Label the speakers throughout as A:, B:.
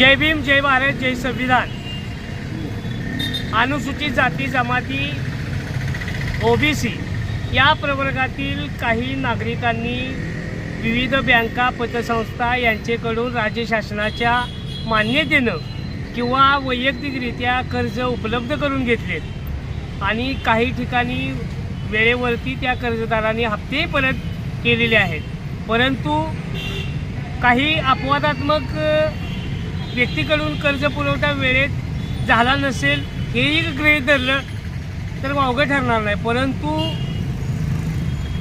A: जय भीम जय भारत जय संविधान. अनुसूचित जाती जमाती ओबीसी या प्रवर्गातील काही नागरिकांनी विविध बँका पतसंस्था यांचेकडून राज्य शासनाच्या मान्यतेनं किंवा वैयक्तिकरित्या कर्ज उपलब्ध करून घेतलेत. आणि काही ठिकाणी वेळेवरती त्या कर्जदारांनी हप्ते परत केलेले आहेत. परंतु काही अपवादात्मक व्यक्तीकडून कर्ज पुरवठा वेळेत झाला नसेल हेही गृहीत धरलं तर वावगं ठरणार नाही. परंतु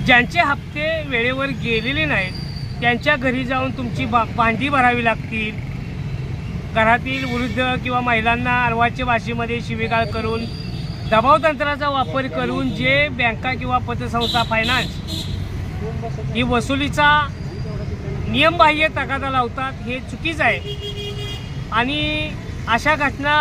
A: ज्यांचे हप्ते वेळेवर गेलेले नाहीत त्यांच्या घरी जाऊन तुमची बा भांडी भरावी लागतील. घरातील वृद्ध किंवा महिलांना अर्वाच्य भाषेमध्ये शिवीगाळ करून दबाव तंत्राचा वापर करून जे बँका किंवा पतसंस्था फायनान्स ही वसुलीचा नियमबाह्य तगादा लावतात हे चुकीचं आहे. आणि अशा घटना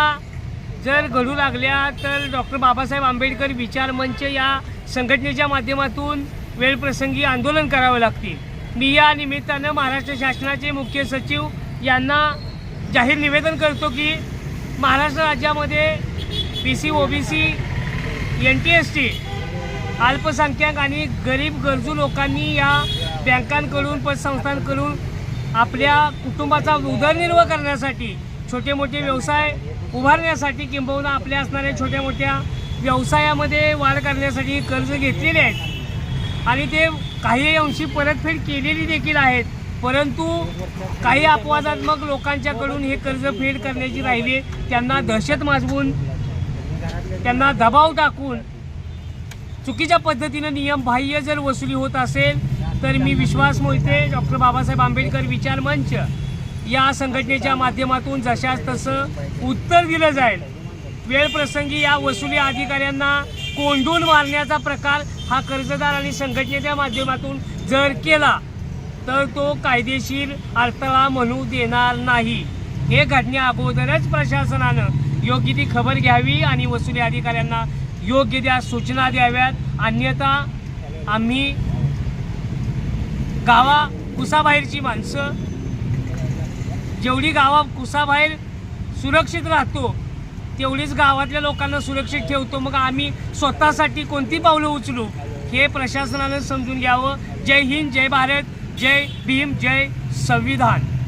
A: जर घडू लागल्या तर डॉक्टर बाबासाहेब आंबेडकर विचार मंच या संघटनेच्या माध्यमातून वेळप्रसंगी आंदोलन करावं लागतील. मी या निमित्तानं महाराष्ट्र शासनाचे मुख्य सचिव यांना जाहीर निवेदन करतो की महाराष्ट्र राज्यामध्ये B C O B C N T S T अल्पसंख्याक आणि गरीब गरजू लोकांनी या बँकांकडून पतसंस्थांकडून आपल्या कुटुंबाचा उदरनिर्वाह करण्यासाठी छोटे मोठे व्यवसाय उभारण्यासाठी किंबहुना आपल्या असणाऱ्या छोट्या मोठ्या व्यवसायामध्ये वाढ करण्यासाठी कर्ज घेतलेले आहेत. आणि ते काही अंशी परतफेड केलेली देखील आहेत. परंतु काही अपवादात्मक लोकांच्याकडून हे कर्ज फेड करण्याची राहिली त्यांना दहशत माजवून त्यांना दबाव टाकून चुकीच्या पद्धतीनं नियम बाह्य जर वसुली होत असेल तर मी विश्वास मोहिते डॉक्टर बाबासाहेब आंबेडकर विचार मंच. या संघटनेच्या माध्यमातून जशास तसं उत्तर दिलं जाईल. वेळ प्रसंगी या वसुली अधिकाऱ्यांना कोंडून मारण्याचा प्रकार हा कर्जदार आणि संघटनेच्या माध्यमातून जर केला तर तो कायदेशीर अडथळा म्हणू देणार नाही. हे घडण्या अगोदरच प्रशासनानं योग्य ती खबर घ्यावी आणि वसुली अधिकाऱ्यांना योग्य त्या सूचना द्याव्यात. अन्यथा आम्ही गावा कुसाबाहेरची माणसं. जेवढी गावा कुसाबाहेर सुरक्षित राहतो तेवढीच गावातल्या लोकांना सुरक्षित ठेवतो. मग आम्ही स्वतःसाठी कोणती पावलं उचलू? हे प्रशासनानं समजून घ्यावं. जय हिंद जय भारत जय भीम जय संविधान.